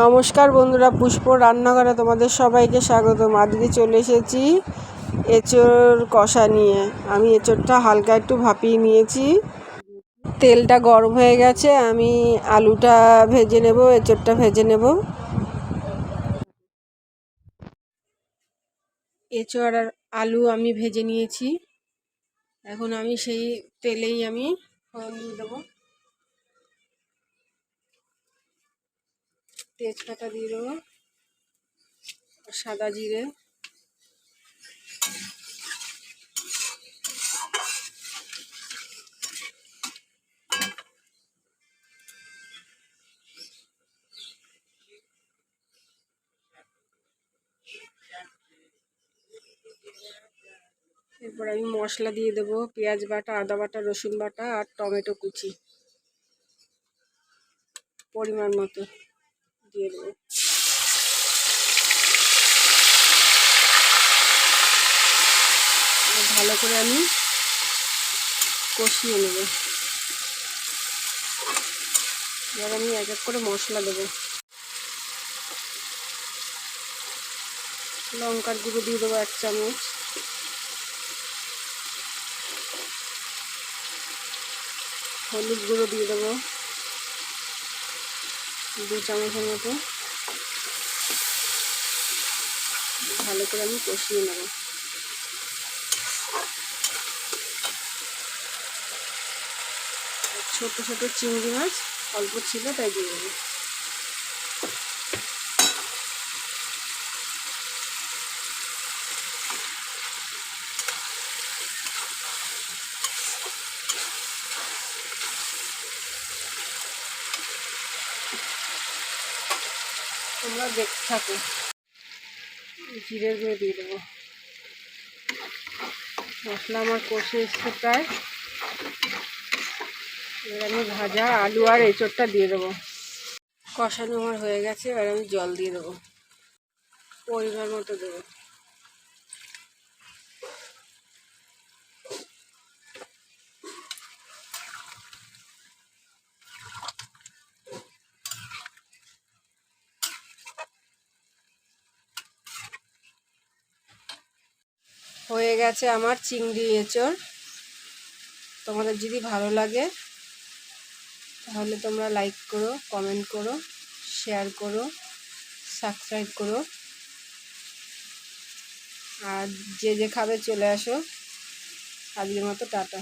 নমস্কার বন্ধুরা, পুষ্প রান্নাঘরে তোমাদের সবাইকে স্বাগত আজকে চলে এসেছি এঁচোড় কষা নিয়ে। আমি এঁচোড়টা হালকা একটু ভাপিয়ে নিয়েছি। তেলটা গরম হয়ে গেছে, আমি আলুটা ভেজে নেব এঁচোড়টা ভেজে নেব। এঁচোড় আর আলু আমি ভেজে নিয়েছি। এখন আমি সেই তেলেই আমি দিয়ে দেবো। তেজপাতা দিয়ে দেবো সাদা জিরে। এরপর আমি মশলা দিয়ে দেবো, পেঁয়াজ বাটা, আদা বাটা, রসুন বাটা আর টমেটো কুচি, পরিমাণ মতো। দিয়ে দেবো। ভালো করে আমি কষিয়ে নেব। এবার আমি এক এক করে মশলা দেবো। লঙ্কার গুঁড়ো দিয়ে দেবো এক চামচ। হলুদ গুঁড়ো দিয়ে দেবো। দু চামচের মতো। ভালো করে আমি কষিয়ে নেব। ছোট ছোট চিংড়ি মাছ, অল্প ছিল তাই দিয়ে দেবো। তোমরা দেখতে থাকো। জিরে গুঁড়ো দিয়ে দেবো। মশলা আমার কষে এসছে প্রায়। এবার আমি ভাজা আলু আর এঁচড়টা দিয়ে দেবো। কষানো আমার হয়ে গেছে, এবার আমি জল দিয়ে দেবো। পরিমাণ মতো দেবো। হয়ে গেছে আমার চিংড়ি এঁচড়। তোমাদের যদি ভালো লাগে, তাহলে তোমরা লাইক করো কমেন্ট করো শেয়ার করো সাবস্ক্রাইব করো। আর যে যে খাবে চলে আসো। আজকের মতো টাটা।